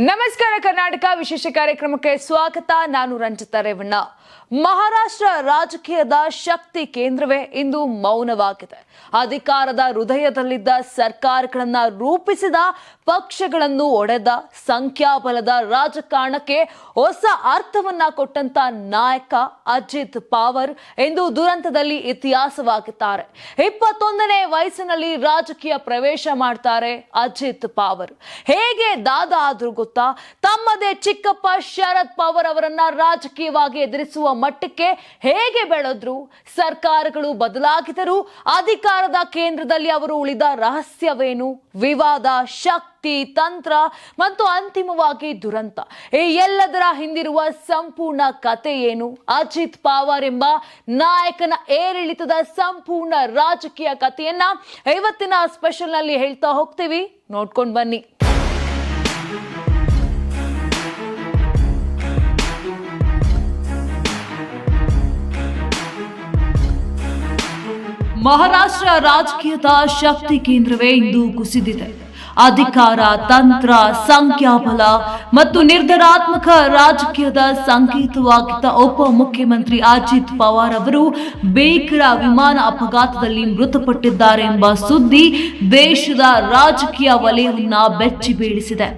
ನಮಸ್ಕಾರ ಕರ್ನಾಟಕ, ವಿಶೇಷ ಕಾರ್ಯಕ್ರಮಕ್ಕೆ ಸ್ವಾಗತ. ನಾನು ರಂಜಿತಾ ರೇವಣ್ಣ. ಮಹಾರಾಷ್ಟ್ರ ರಾಜಕೀಯದ ಶಕ್ತಿ ಕೇಂದ್ರವೇ ಇಂದು ಮೌನವಾಗಿದೆ. ಅಧಿಕಾರದ ಹೃದಯದಲ್ಲಿದ್ದ ಸರ್ಕಾರಗಳನ್ನ ರೂಪಿಸಿದ ಪಕ್ಷಗಳನ್ನು ಒಡೆದ ಸಂಖ್ಯಾಬಲದ ರಾಜಕಾರಣಕ್ಕೆ ಹೊಸ ಅರ್ಥವನ್ನ ಕೊಟ್ಟಂತ ನಾಯಕ ಅಜಿತ್ ಪಾವರ್ ಎಂದು ದುರಂತದಲ್ಲಿ ಇತಿಹಾಸವಾಗಿದ್ದಾರೆ. ಇಪ್ಪತ್ತೊಂದನೇ ವಯಸ್ಸಿನಲ್ಲಿ ರಾಜಕೀಯ ಪ್ರವೇಶ ಮಾಡ್ತಾರೆ ಅಜಿತ್ ಪಾವರ್. ಹೇಗೆ ದಾದ ಆದ್ರೂ ತಮ್ಮದೇ ಚಿಕ್ಕಪ್ಪ ಶರದ್ ಪವಾರ್ ಅವರನ್ನ ರಾಜಕೀಯವಾಗಿ ಎದುರಿಸುವ ಮಟ್ಟಕ್ಕೆ ಹೇಗೆ ಬೆಳೆದ್ರು? ಸರ್ಕಾರಗಳು ಬದಲಾಗಿದರೂ ಅಧಿಕಾರದ ಕೇಂದ್ರದಲ್ಲಿ ಅವರು ಉಳಿದ ರಹಸ್ಯವೇನು? ವಿವಾದ, ಶಕ್ತಿ, ತಂತ್ರ ಮತ್ತು ಅಂತಿಮವಾಗಿ ದುರಂತ. ಈ ಎಲ್ಲದರ ಹಿಂದಿರುವ ಸಂಪೂರ್ಣ ಕತೆ ಏನು? ಅಜಿತ್ ಪವಾರ್ ಎಂಬ ನಾಯಕನ ಏರಿಳಿತದ ಸಂಪೂರ್ಣ ರಾಜಕೀಯ ಕಥೆಯನ್ನ ಇವತ್ತಿನ ಸ್ಪೆಷಲ್ನಲ್ಲಿ ಹೇಳ್ತಾ ಹೋಗ್ತೀವಿ. ನೋಡ್ಕೊಂಡು ಬನ್ನಿ. ಮಹಾರಾಷ್ಟ್ರ ರಾಜಕೀಯದ ಶಕ್ತಿ ಕೇಂದ್ರವೇ ಇಂದು ಕುಸಿದಿದೆ. ಅಧಿಕಾರ, ತಂತ್ರ, ಸಂಖ್ಯಾಬಲ ಮತ್ತು ನಿರ್ಧಾರಾತ್ಮಕ ರಾಜಕೀಯದ ಸಂಕೇತವಾಗಿದ್ದ ಉಪ ಮುಖ್ಯಮಂತ್ರಿ ಅಜಿತ್ ಪವಾರ್ ಅವರು ಬೇಕರ ವಿಮಾನ ಅಪಘಾತದಲ್ಲಿ ಮೃತಪಟ್ಟಿದ್ದಾರೆ ಎಂಬ ಸುದ್ದಿ ದೇಶದ ರಾಜಕೀಯ ವಲಯವನ್ನ ಬೆಚ್ಚಿ ಬೀಳಿಸಿದೆ.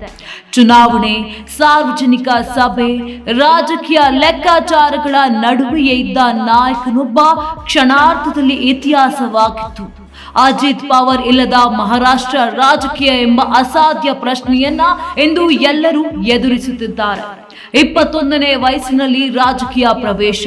ಚುನಾವಣೆ, ಸಾರ್ವಜನಿಕ ಸಭೆ, ರಾಜಕೀಯ ಲೆಕ್ಕಾಚಾರಗಳ ನಡುವೆಯೇ ಇದ್ದ ನಾಯಕನೊಬ್ಬ ಕ್ಷಣಾರ್ಥದಲ್ಲಿ ಇತಿಹಾಸವಾಗಿತ್ತು. ಅಜಿತ್ ಪವರ್ ಇಲ್ಲದ ಮಹಾರಾಷ್ಟ್ರ ರಾಜಕೀಯ ಎಂಬ ಅಸಾಧ್ಯ ಪ್ರಶ್ನೆಯನ್ನ ಎಂದು ಎಲ್ಲರೂ ಎದುರಿಸುತ್ತಿದ್ದಾರೆ. ಇಪ್ಪತ್ತೊಂದನೇ ವಯಸ್ಸಿನಲ್ಲಿ ರಾಜಕೀಯ ಪ್ರವೇಶ.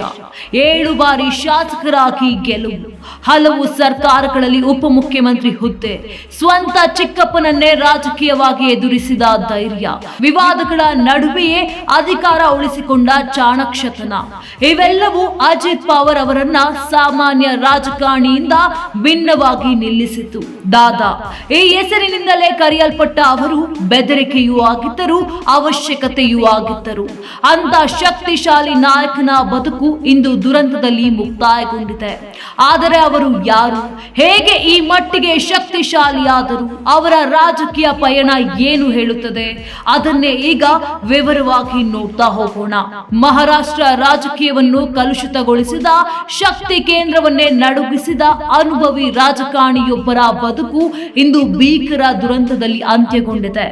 ಏಳು ಬಾರಿ ಶಾಸಕರಾಗಿ ಗೆಲುವು. ಹಲವು ಸರ್ಕಾರಗಳಲ್ಲಿ ಉಪಮುಖ್ಯಮಂತ್ರಿ ಹುದ್ದೆ. ಸ್ವಂತ ಚಿಕ್ಕಪ್ಪನನ್ನೇ ರಾಜಕೀಯವಾಗಿ ಎದುರಿಸಿದ ಧೈರ್ಯ. ವಿವಾದಗಳ ನಡುವೆಯೇ ಅಧಿಕಾರ ಉಳಿಸಿಕೊಂಡ ಚಾಣಕ್ಷತನ. ಇವೆಲ್ಲವೂ ಅಜಿತ್ ಪವಾರ್ ಅವರನ್ನ ಸಾಮಾನ್ಯ ರಾಜಕಾರಣಿಯಿಂದ ಭಿನ್ನವಾಗಿ ನಿಲ್ಲಿಸಿತು. ದಾದಾ, ಈ ಹೆಸರಿನಿಂದಲೇ ಕರೆಯಲ್ಪಟ್ಟ ಅವರು ಬೆದರಿಕೆಯೂ ಆಗಿದ್ದರು ಅವಶ್ಯಕತೆಯೂ ಆಗಿದ್ದರು. ಅಂತ ಶಕ್ತಿಶಾಲಿ ನಾಯಕನ ಬದುಕು ಇಂದು ದುರಂತದಲ್ಲಿ ಮುಕ್ತಾಯಗೊಂಡಿದೆ. ಆದರೆ ಅವರು ಯಾರು? ಹೇಗೆ ಈ ಮಟ್ಟಿಗೆ ಶಕ್ತಿಶಾಲಿಯಾದರು? ಅವರ ರಾಜಕೀಯ ಪಯಣ ಏನು ಹೇಳುತ್ತದೆ? ಅದನ್ನೇ ಈಗ ವಿವರವಾಗಿ ನೋಡ್ತಾ ಹೋಗೋಣ. ಮಹಾರಾಷ್ಟ್ರ ರಾಜಕೀಯವನ್ನು ಕಲುಷಿತಗೊಳಿಸಿದ, ಶಕ್ತಿ ಕೇಂದ್ರವನ್ನೇ ನಡುಗಿಸಿದ ಅನುಭವಿ ರಾಜಕಾರಣಿಯೊಬ್ಬರ ಬದುಕು ಇಂದು ಭೀಕರ ದುರಂತದಲ್ಲಿ ಅಂತ್ಯಗೊಂಡಿದೆ.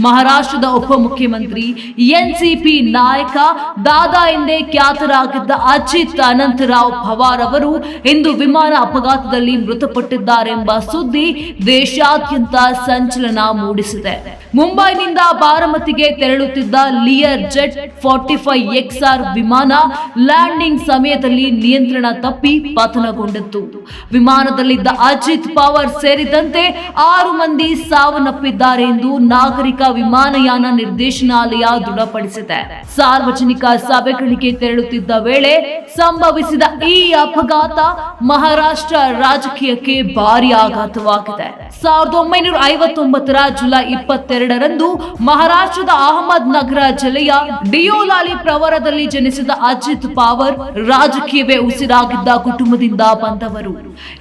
ಮಹಾರಾಷ್ಟ್ರದ ಉಪಮುಖ್ಯಮಂತ್ರಿ ಎನ್ಸಿಪಿ ನಾಯಕ ದಾದಾ ಎಂದೇ ಖ್ಯಾತರಾಗಿದ್ದ ಅಜಿತ್ ಅನಂತರಾವ್ ಪವಾರ್ ಅವರು ಇಂದು ವಿಮಾನ ಅಪಘಾತದಲ್ಲಿ ಮೃತಪಟ್ಟಿದ್ದಾರೆಂಬ ಸುದ್ದಿ ದೇಶಾದ್ಯಂತ ಸಂಚಲನ ಮೂಡಿಸಿದೆ. ಮುಂಬೈನಿಂದ ಬಾರಮತಿಗೆ ತೆರಳುತ್ತಿದ್ದ Lear jet forty five X R ವಿಮಾನ ಲ್ಯಾಂಡಿಂಗ್ ಸಮಯದಲ್ಲಿ ನಿಯಂತ್ರಣ ತಪ್ಪಿ ಪತನಗೊಂಡಿತ್ತು. ವಿಮಾನದಲ್ಲಿದ್ದ ಅಜಿತ್ ಪವಾರ್ ಸೇರಿದಂತೆ ಆರು ಮಂದಿ ಸಾವನ್ನಪ್ಪಿದ್ದಾರೆ ಎಂದು ನಾಗರಿಕ ವಿಮಾನಯಾನ ನಿರ್ದೇಶನಾಲಯ ದೃಢಪಡಿಸಿದೆ. ಸಾರ್ವಜನಿಕ ಸಭೆಗಳಿಗೆ ತೆರಳುತ್ತಿದ್ದ ವೇಳೆ ಸಂಭವಿಸಿದ ಈ ಅಪಘಾತ ಮಹಾರಾಷ್ಟ್ರ ರಾಜಕೀಯಕ್ಕೆ ಭಾರಿ ಆಘಾತವಾಗಿದೆ. ಸಾವಿರದ ಒಂಬೈನೂರ ಐವತ್ತೊಂಬತ್ತರ ಜುಲೈ ಇಪ್ಪತ್ತೆರಡರಂದು ಮಹಾರಾಷ್ಟ್ರದ ಅಹಮದ್ ನಗರ ಜಿಲ್ಲೆಯ ಡಿಯೋಲಾಲಿ ಪ್ರವರದಲ್ಲಿ ಜನಿಸಿದ ಅಜಿತ್ ಪಾವರ್ ರಾಜಕೀಯವೇ ಉಸಿರಾಗಿದ್ದ ಕುಟುಂಬದಿಂದ ಬಂದವರು.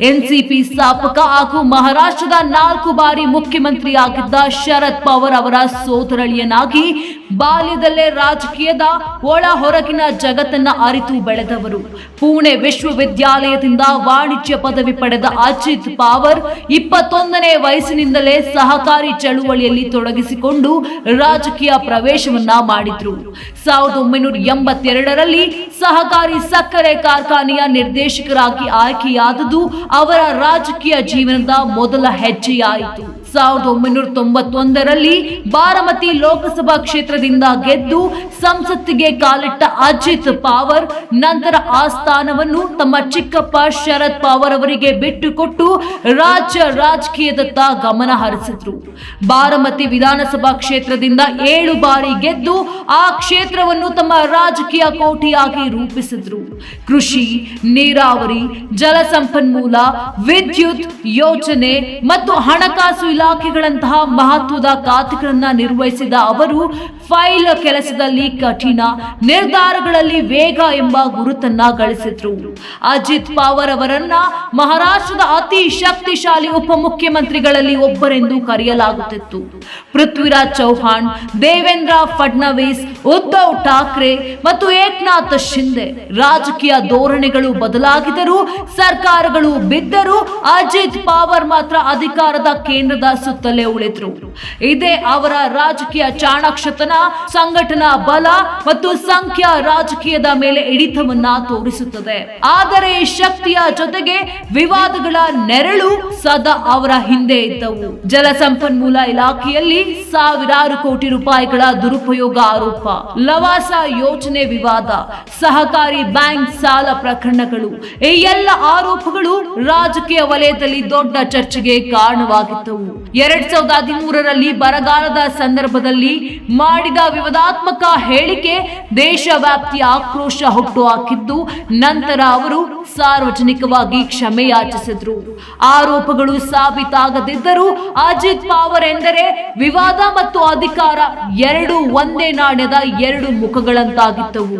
ಎನ್ಸಿಪಿ ಸ್ಥಾಪಕ ಹಾಗೂ ಮಹಾರಾಷ್ಟ್ರದ ನಾಲ್ಕು ಬಾರಿ ಮುಖ್ಯಮಂತ್ರಿಯಾಗಿದ್ದ ಶರದ್ ಪವಾರ್ ಅವರ ಸೋದರಳಿಯನಾಗಿ ಬಾಲ್ಯದಲ್ಲೇ ರಾಜಕೀಯದ ಒಳ ಹೊರಗಿನ ಜಗತ್ತನ್ನ ಅರಿತು ಬೆಳೆದವರು. ಪುಣೆ ವಿಶ್ವವಿದ್ಯಾಲಯದಿಂದ ವಾಣಿಜ್ಯ ಪದವಿ ಪಡೆದ ಅಜಿತ್ ಪಾವರ್ ಇಪ್ಪತ್ತೊಂದನೇ ವಯಸ್ಸಿನಿಂದಲೇ ಸಹಕಾರಿ ಚಳುವಳಿಯಲ್ಲಿ ತೊಡಗಿಸಿಕೊಂಡು ರಾಜಕೀಯ ಪ್ರವೇಶವನ್ನ ಮಾಡಿದ್ರು. ಸಾವಿರದ ಒಂಬೈನೂರ ಎಂಬತ್ತೆರಡರಲ್ಲಿ ಸಹಕಾರಿ ಸಕ್ಕರೆ ಕಾರ್ಖಾನೆಯ ನಿರ್ದೇಶಕರಾಗಿ ಆಯ್ಕೆಯಾದದ್ದು ಅವರ ರಾಜಕೀಯ ಜೀವನದ ಮೊದಲ ಹೆಜ್ಜೆಯಾಯಿತು. ಸಾವಿರದ ಒಂಬೈನೂರ ತೊಂಬತ್ತೊಂದರಲ್ಲಿ ಬಾರಮತಿ ಲೋಕಸಭಾ ಕ್ಷೇತ್ರದಿಂದ ಗೆದ್ದು ಸಂಸತ್ತಿಗೆ ಕಾಲಿಟ್ಟ ಅಜಿತ್ ಪವಾರ್ ನಂತರ ಆ ಸ್ಥಾನವನ್ನು ತಮ್ಮ ಚಿಕ್ಕಪ್ಪ ಶರದ್ ಪವಾರ್ ಅವರಿಗೆ ಬಿಟ್ಟುಕೊಟ್ಟು ರಾಜ್ಯ ರಾಜಕೀಯದತ್ತ ಗಮನ ಹರಿಸಿದ್ರು. ಬಾರಮತಿ ವಿಧಾನಸಭಾ ಕ್ಷೇತ್ರದಿಂದ ಏಳು ಬಾರಿ ಗೆದ್ದು ಆ ಕ್ಷೇತ್ರವನ್ನು ತಮ್ಮ ರಾಜಕೀಯ ಕೋಟಿಯಾಗಿ ರೂಪಿಸಿದ್ರು. ಕೃಷಿ, ನೀರಾವರಿ, ಜಲಸಂಪನ್ಮೂಲ, ವಿದ್ಯುತ್ ಯೋಜನೆ ಮತ್ತು ಹಣಕಾಸು ಇಲಾಖೆ ಇಲಾಖೆಗಳಂತಹ ಮಹತ್ವದ ಖಾತೆಗಳನ್ನ ನಿರ್ವಹಿಸಿದ ಅವರು, ಫೈಲ್ ಕೆಲಸದಲ್ಲಿ ಕಠಿಣ ನಿರ್ಧಾರಗಳಲ್ಲಿ ವೇಗ ಎಂಬ ಗುರುತನ್ನ ಗಳಿಸಿದ್ರು. ಅಜಿತ್ ಪವಾರ್ ಅವರನ್ನ ಮಹಾರಾಷ್ಟ್ರದ ಅತಿ ಶಕ್ತಿಶಾಲಿ ಉಪಮುಖ್ಯಮಂತ್ರಿಗಳಲ್ಲಿ ಒಬ್ಬರೆಂದು ಕರೆಯಲಾಗುತ್ತಿತ್ತು. ಪೃಥ್ವಿರಾಜ್ ಚೌಹಾಣ್, ದೇವೇಂದ್ರ ಫಡ್ನವೀಸ್, ಉದ್ಧವ್ ಠಾಕ್ರೆ ಮತ್ತು ಏಕನಾಥ್ ಶಿಂದೆ ರಾಜಕೀಯ ಧೋರಣೆಗಳು ಬದಲಾಗಿದರೂ, ಸರ್ಕಾರಗಳು ಬಿದ್ದರೂ ಅಜಿತ್ ಪವಾರ್ ಮಾತ್ರ ಅಧಿಕಾರದ ಕೇಂದ್ರದ ಸುತ್ತಲೇ ಉಳಿದ್ರು. ಇದೇ ಅವರ ರಾಜಕೀಯ ಚಾಣಾಕ್ಷತನ, ಸಂಘಟನಾ ಬಲ ಮತ್ತು ಸಂಖ್ಯಾ ರಾಜಕೀಯದ ಮೇಲೆ ಹಿಡಿತವನ್ನ ತೋರಿಸುತ್ತದೆ. ಆದರೆ ಶಕ್ತಿಯ ಜೊತೆಗೆ ವಿವಾದಗಳ ನೆರಳು ಸದಾ ಅವರ ಹಿಂದೆ ಇದ್ದವು. ಜಲಸಂಪನ್ಮೂಲ ಇಲಾಖೆಯಲ್ಲಿ ಸಾವಿರಾರು ಕೋಟಿ ರೂಪಾಯಿಗಳ ದುರುಪಯೋಗ ಆರೋಪ. ಲವಾಸ ಯೋಜನೆ ವಿವಾದ, ಸಹಕಾರಿ ಬ್ಯಾಂಕ್ ಸಾಲ ಪ್ರಕರಣಗಳು, ಈ ಎಲ್ಲ ಆರೋಪಗಳು ರಾಜಕೀಯ ವಲಯದಲ್ಲಿ ದೊಡ್ಡ ಚರ್ಚೆಗೆ ಕಾರಣವಾಗಿದ್ದವು. ಎರಡ್ ಸಾವಿರದ ಹದಿಮೂರರಲ್ಲಿ ಬರಗಾಲದ ಸಂದರ್ಭದಲ್ಲಿ ಮಾಡಿದ ವಿವಾದಾತ್ಮಕ ಹೇಳಿಕೆ ದೇಶವ್ಯಾಪ್ತಿ ಆಕ್ರೋಶ ಹುಟ್ಟುಹಾಕಿದ್ದು ನಂತರ ಅವರು ಸಾರ್ವಜನಿಕವಾಗಿ ಕ್ಷಮೆ ಯಾಚಿಸಿದ್ರು. ಆರೋಪಗಳು ಸಾಬೀತಾಗದಿದ್ದರೂ ಅಜಿತ್ ಪವಾರ್ ಎಂದರೆ ವಿವಾದ ಮತ್ತು ಅಧಿಕಾರ ಎರಡು ಒಂದೇ ನಾಣ್ಯದ ಎರಡು ಮುಖಗಳಂತಾಗಿದ್ದವು.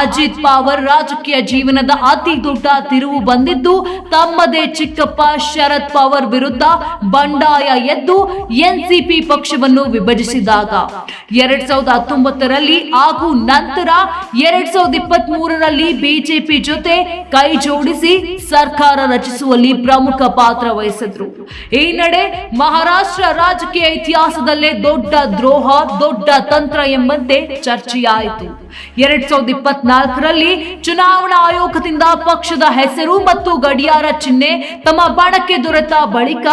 ಅಜಿತ್ ಪವಾರ್ ರಾಜಕೀಯ ಜೀವನದ ಅತಿ ದೊಡ್ಡ ತಿರುವು ಬಂದಿದ್ದು, ತಮ್ಮದೇ ಚಿಕ್ಕಪ್ಪ ಶರದ್ ಪವಾರ್ ವಿರುದ್ಧ ಬಂಡಾಯ ಎದ್ದು ಎನ್ಸಿಪಿ ಪಕ್ಷವನ್ನು ವಿಭಜಿಸಿದಾಗ ಎರಡ್ ಸಾವಿರದ ಹತ್ತೊಂಬತ್ತರಲ್ಲಿ ಹಾಗೂ ನಂತರ ಎರಡ್ ಸಾವಿರದ ಇಪ್ಪತ್ತ್ ಮೂರರಲ್ಲಿ ಬಿಜೆಪಿ ಜೊತೆ ಕೈ ಜೋಡಿಸಿ ಸರ್ಕಾರ ರಚಿಸುವಲ್ಲಿ ಪ್ರಮುಖ ಪಾತ್ರ ವಹಿಸಿದ್ರು. ಈ ನಡೆ ಮಹಾರಾಷ್ಟ್ರ ರಾಜಕೀಯ ಇತಿಹಾಸದಲ್ಲೇ ದೊಡ್ಡ ದ್ರೋಹ, ದೊಡ್ಡ ತಂತ್ರ ಎಂಬಂತೆ ಚರ್ಚೆಯಾಯಿತು. ಎರಡ್ ಸಾವಿರದ ಇಪ್ಪತ್ನಾಲ್ಕರಲ್ಲಿ ಚುನಾವಣಾ ಆಯೋಗದಿಂದ ಪಕ್ಷದ ಹೆಸರು ಮತ್ತು ಗಡಿಯಾರ ಚಿಹ್ನೆ ತಮ್ಮ ಬಣಕ್ಕೆ ದೊರೆತ ಬಳಿಕ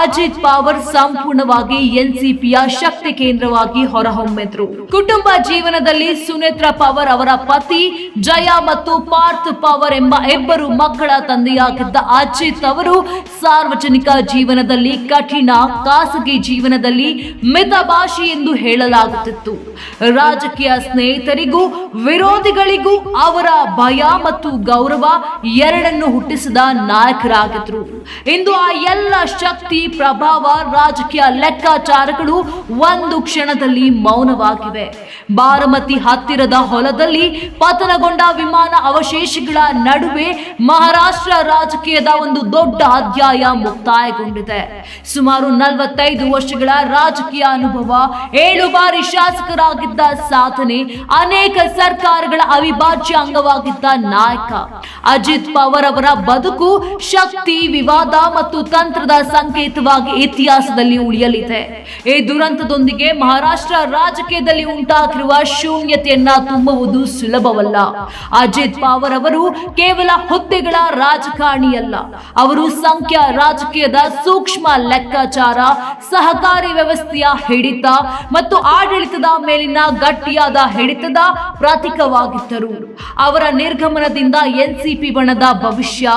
ಅಜಿತ್ ಪವಾರ್ ಸಂಪೂರ್ಣವಾಗಿ ಎನ್ಸಿಪಿಯ ಶಕ್ತಿ ಕೇಂದ್ರವಾಗಿ ಹೊರಹೊಮ್ಮಿದ್ರು. ಕುಟುಂಬ ಜೀವನದಲ್ಲಿ ಸುನೇತ್ರ ಪವಾರ್ ಅವರ ಪತಿ ಜಯ ಮತ್ತು ಪಾರ್ಥ್ ಪವಾರ್ ಎಂಬ ಇಬ್ಬರು ಮಕ್ಕಳ ತಂದೆಯಾಗಿದ್ದ ಅಜಿತ್ ಅವರು ಸಾರ್ವಜನಿಕ ಜೀವನದಲ್ಲಿ ಕಠಿಣ, ಖಾಸಗಿ ಜೀವನದಲ್ಲಿ ಮಿತಭಾಷಿ ಎಂದು ಹೇಳಲಾಗುತ್ತಿತ್ತು. ರಾಜಕೀಯ ಸ್ನೇಹಿತರಿಗೂ ವಿರೋಧಿಗಳಿಗೂ ಅವರ ಭಯ ಮತ್ತು ಗೌರವ ಎರಡನ್ನು ಹುಟ್ಟಿಸಿದ ನಾಯಕರಾಗಿದ್ರು. ಇಂದು ಆ ಎಲ್ಲ ಶಕ್ತಿ, ಪ್ರಭಾವ, ರಾಜಕೀಯ ಲೆಕ್ಕಾಚಾರಗಳು ಒಂದು ಕ್ಷಣದಲ್ಲಿ ಮೌನವಾಗಿವೆ. ಬಾರಮತಿ ಹತ್ತಿರದ ಹೊಲದಲ್ಲಿ ಪತನಗೊಂಡ ವಿಮಾನ ಅವಶೇಷಗಳ ನಡುವೆ ಮಹಾರಾಷ್ಟ್ರ ರಾಜಕೀಯದ ಒಂದು ದೊಡ್ಡ ಅಧ್ಯಾಯ ಮುಕ್ತಾಯಗೊಂಡಿದೆ. ಸುಮಾರು ನಲವತ್ತೈದು ವರ್ಷಗಳ ರಾಜಕೀಯ ಅನುಭವ, ಏಳು ಬಾರಿ ಶಾಸಕರಾಗಿದ್ದ ಸಾಧನೆ, ಅನೇಕ ಸರ್ಕಾರಗಳ ಅವಿಭಾಜ್ಯ ಅಂಗವಾಗಿದ್ದ ನಾಯಕ ಅಜಿತ್ ಪವಾರ್ ಅವರ ಬದುಕು ಶಕ್ತಿ, ವಿವಾದ ಮತ್ತು ತಂತ್ರದ ಸಂಕೇತವಾಗಿ ಇತಿಹಾಸದಲ್ಲಿ ಉಳಿಯಲಿದೆ. ಈ ದುರಂತದೊಂದಿಗೆ ಮಹಾರಾಷ್ಟ್ರ ರಾಜಕೀಯದಲ್ಲಿ ಉಂಟಾಗಿರುವ ಶೂನ್ಯತೆಯನ್ನ ತುಂಬುವುದು ಸುಲಭವಲ್ಲ. ಅಜಿತ್ ಪವಾರ್ ಅವರು ಕೇವಲ ಹುದ್ದೆಗಳ ರಾಜಕಾರಣಿಯಲ್ಲ. ಅವರು ಸಂಖ್ಯಾ ರಾಜಕೀಯದ ಸೂಕ್ಷ್ಮ ಲೆಕ್ಕಾಚಾರ, ಸಹಕಾರಿ ವ್ಯವಸ್ಥೆಯ ಹಿಡಿತ ಮತ್ತು ಆಡಳಿತದ ಮೇಲಿನ ಗಟ್ಟಿಯಾದ ಹಿಡಿತದ ಪ್ರತೀಕವಾಗಿದ್ದರು. ಅವರ ನಿರ್ಗಮನದಿಂದ ಎನ್ಸಿಪಿ ಬಣದ ಭವಿಷ್ಯ,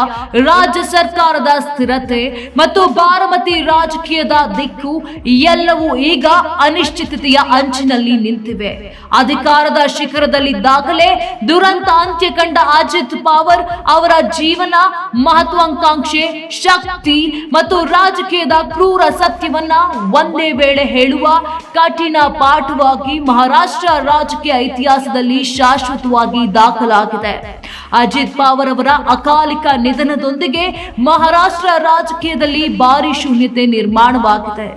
ರಾಜ್ಯ ಸರ್ಕಾರದ ಸ್ಥಿರತೆ ಮತ್ತು ಬಾರಮತಿ ರಾಜಕೀಯದ ದಿಕ್ಕು ಎಲ್ಲವೂ ಈಗ ಅನಿಶ್ಚಿತತೆಯ ಅಂಚಿನಲ್ಲಿ ನಿಂತಿವೆ. ಅಧಿಕಾರದ ಶಿಖರದಲ್ಲಿದ್ದಾಗಲೇ ದುರಂತ ಅಂತ್ಯ ಕಂಡ ಅಜಿತ್ ಪವಾರ್ ಅವರ ಜೀವನ ಮಹತ್ವಾಕಾಂಕ್ಷೆ, ಶಕ್ತಿ ಮತ್ತು ರಾಜಕೀಯದ ಕ್ರೂರ ಸತ್ಯವನ್ನ ಒಂದೇ ವೇಳೆ ಹೇಳುವ, ಕಠಿಣ ಪಾಠವಾಗಿ ಮಹಾರಾಷ್ಟ್ರ ರಾಜಕೀಯ ಇತಿಹಾಸದಲ್ಲಿ ಶಾಶ್ವತವಾಗಿ ದಾಖಲಾಗಿದೆ. ಅಜಿತ್ ಪವಾರ್ ಅವರ ಅಕಾಲಿಕ ನಿಧನದೊಂದಿಗೆ ಮಹಾರಾಷ್ಟ್ರ ರಾಜಕೀಯದಲ್ಲಿ ಭಾರಿ ಶೂನ್ಯತೆ ನಿರ್ಮಾಣವಾಗಿದೆ.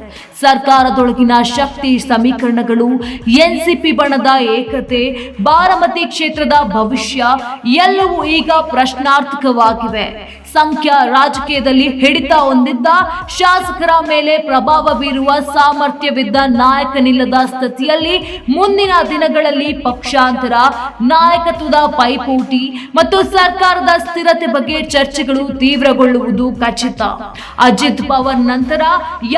ಸರ್ಕಾರದೊಳಗಿನ ಶಕ್ತಿ ಸಮೀಕರಣಗಳು, ಎನ್ಸಿಪಿ ಬಣದ ಏಕತೆ, ಬಾರಮತಿ ಕ್ಷೇತ್ರದ ಭವಿಷ್ಯ ಎಲ್ಲವೂ ಈಗ ಪ್ರಶ್ನಾರ್ಥಕವಾಗಿವೆ. ಸಂಖ್ಯಾ ರಾಜಕೀಯದಲ್ಲಿ ಹಿಡಿತ ಹೊಂದಿದ್ದ ಶಾಸಕರ ಮೇಲೆ ಪ್ರಭಾವ ಬೀರುವ ಸಾಮರ್ಥ್ಯವಿದ್ದ ನಾಯಕನಿಲ್ಲದ ಸ್ಥಿತಿಯಲ್ಲಿ ಮುಂದಿನ ದಿನಗಳಲ್ಲಿ ಪಕ್ಷಾಂತರ, ನಾಯಕತ್ವದ ಪೈಪೋಟಿ ಮತ್ತು ಸರ್ಕಾರದ ಸ್ಥಿರತೆ ಬಗ್ಗೆ ಚರ್ಚೆಗಳು ತೀವ್ರಗೊಳ್ಳುವುದು ಖಚಿತ. ಅಜಿತ್ ಪವರ್ ನಂತರ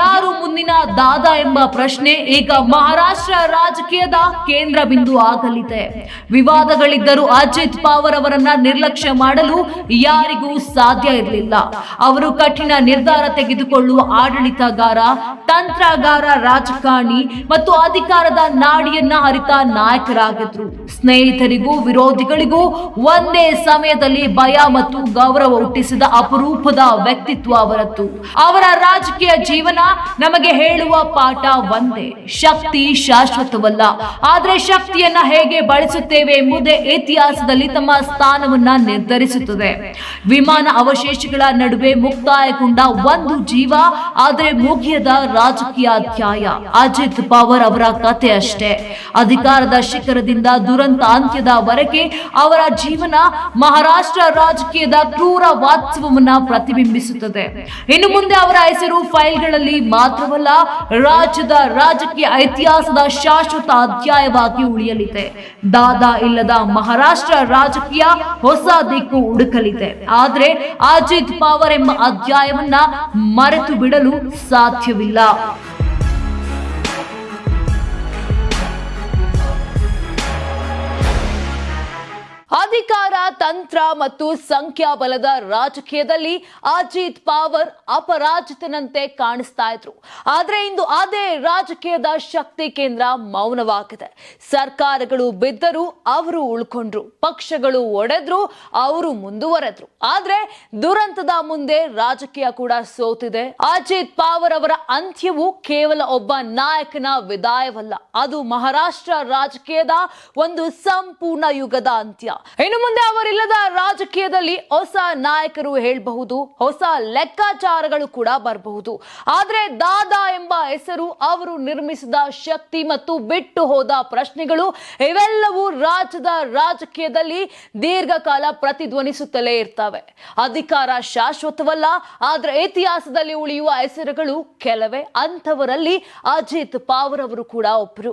ಯಾರು ಮುಂದಿನ ದಾದಾ ಎಂಬ ಪ್ರಶ್ನೆ ಈಗ ಮಹಾರಾಷ್ಟ್ರ ರಾಜಕೀಯದ ಕೇಂದ್ರ ಬಿಂದು ಆಗಲಿದೆ. ವಿವಾದಗಳಿದ್ದರೂ ಅಜಿತ್ ಪವಾರ್ ಅವರನ್ನ ನಿರ್ಲಕ್ಷ್ಯ ಮಾಡಲು ಯಾರಿಗೂ ಸಾಧ್ಯ ಸಾಧ್ಯ ಇರಲಿಲ್ಲ. ಅವರು ಕಠಿಣ ನಿರ್ಧಾರ ತೆಗೆದುಕೊಳ್ಳುವ ಆಡಳಿತಗಾರ, ತಂತ್ರಗಾರ, ರಾಜಕಾರಣಿ ಮತ್ತು ಅಧಿಕಾರದ ನಾಡಿಯನ್ನ ಅರಿತ ನಾಯಕರಾಗಿದ್ರು. ಸ್ನೇಹಿತರಿಗೂ ವಿರೋಧಿಗಳಿಗೂ ಒಂದೇ ಸಮಯದಲ್ಲಿ ಭಯ ಮತ್ತು ಗೌರವ ಹುಟ್ಟಿಸಿದ ಅಪರೂಪದ ವ್ಯಕ್ತಿತ್ವ ಅವರದ್ದು. ಅವರ ರಾಜಕೀಯ ಜೀವನ ನಮಗೆ ಹೇಳುವ ಪಾಠ ಒಂದೇ. ಶಕ್ತಿ ಶಾಶ್ವತವಲ್ಲ. ಆದ್ರೆ ಶಕ್ತಿಯನ್ನ ಹೇಗೆ ಬಳಸುತ್ತೇವೆ ಎಂಬುದೇ ಇತಿಹಾಸದಲ್ಲಿ ತಮ್ಮ ಸ್ಥಾನವನ್ನ ನಿರ್ಧರಿಸುತ್ತದೆ. ವಿಮಾನ ಅವಶೇಷಗಳ ನಡುವೆ ಮುಕ್ತಾಯಗೊಂಡ ಒಂದು ಜೀವ, ಆದರೆ ಮುಗಿಯದ ರಾಜಕೀಯ ಅಧ್ಯಾಯ. ಅಜಿತ್ ಪವರ್ ಅವರ ಕತೆ ಅಷ್ಟೇ. ಅಧಿಕಾರದ ಶಿಖರದಿಂದ ದುರಂತ ಅಂತ್ಯದವರೆಗೆ ಅವರ ಜೀವನ ಮಹಾರಾಷ್ಟ್ರ ರಾಜಕೀಯದ ಕ್ರೂರ ವಾಸ್ತವವನ್ನ ಪ್ರತಿಬಿಂಬಿಸುತ್ತದೆ. ಇನ್ನು ಮುಂದೆ ಅವರ ಹೆಸರು ಫೈಲ್ಗಳಲ್ಲಿ ಮಾತ್ರವಲ್ಲ, ರಾಜ್ಯದ ರಾಜಕೀಯ ಇತಿಹಾಸದ ಶಾಶ್ವತ ಅಧ್ಯಾಯವಾಗಿ ಉಳಿಯಲಿದೆ. ದಾದಾ ಇಲ್ಲದ ಮಹಾರಾಷ್ಟ್ರ ರಾಜಕೀಯ ಹೊಸ ದಿಕ್ಕು ಹುಡುಕಲಿದೆ. ಆದ್ರೆ ಅಜಿತ್ ಪವರ್ ಎಂಬ ಅಧ್ಯಾಯವನ್ನ ಮರೆತು ಬಿಡಲು ಸಾಧ್ಯವಿಲ್ಲ. ಅಧಿಕಾರ ತಂತ್ರ ಮತ್ತು ಸಂಖ್ಯಾಬಲದ ರಾಜಕೀಯದಲ್ಲಿ ಅಜಿತ್ ಪವಾರ್ ಅಪರಾಜಿತನಂತೆ ಕಾಣಿಸ್ತಾ ಇದ್ರು. ಆದ್ರೆ ಇಂದು ಅದೇ ರಾಜಕೀಯದ ಶಕ್ತಿ ಕೇಂದ್ರ ಮೌನವಾಗಿದೆ. ಸರ್ಕಾರಗಳು ಬಿದ್ದರು ಅವರು ಉಳ್ಕೊಂಡ್ರು, ಪಕ್ಷಗಳು ಒಡೆದ್ರು, ಅವರು ಮುಂದುವರೆದ್ರು. ಆದ್ರೆ ದುರಂತದ ಮುಂದೆ ರಾಜಕೀಯ ಕೂಡ ಸೋತಿದೆ. ಅಜಿತ್ ಪವಾರ್ ಅವರ ಅಂತ್ಯವು ಕೇವಲ ಒಬ್ಬ ನಾಯಕನ ವಿದಾಯವಲ್ಲ, ಅದು ಮಹಾರಾಷ್ಟ್ರ ರಾಜಕೀಯದ ಒಂದು ಸಂಪೂರ್ಣ ಯುಗದ ಅಂತ್ಯ. ಇನ್ನು ಮುಂದೆ ಅವರಿಲ್ಲದ ರಾಜಕೀಯದಲ್ಲಿ ಹೊಸ ನಾಯಕರು ಹೇಳಬಹುದು, ಹೊಸ ಲೆಕ್ಕಾಚಾರಗಳು ಕೂಡ ಬರಬಹುದು. ಆದರೆ ದಾದಾ ಎಂಬ ಹೆಸರು ಅವರು ನಿರ್ಮಿಸಿದ ಶಕ್ತಿ ಮತ್ತು ಬಿಟ್ಟು ಹೋದ ಪ್ರಶ್ನೆಗಳು ಇವೆಲ್ಲವೂ ರಾಜ್ಯದ ರಾಜಕೀಯದಲ್ಲಿ ದೀರ್ಘಕಾಲ ಪ್ರತಿಧ್ವನಿಸುತ್ತಲೇ ಇರ್ತವೆ. ಅಧಿಕಾರ ಶಾಶ್ವತವಲ್ಲ, ಆದ್ರೆ ಇತಿಹಾಸದಲ್ಲಿ ಉಳಿಯುವ ಹೆಸರುಗಳು ಕೆಲವೇ. ಅಂಥವರಲ್ಲಿ ಅಜಿತ್ ಪಾವರ್ ಅವರು ಕೂಡ ಒಬ್ಬರು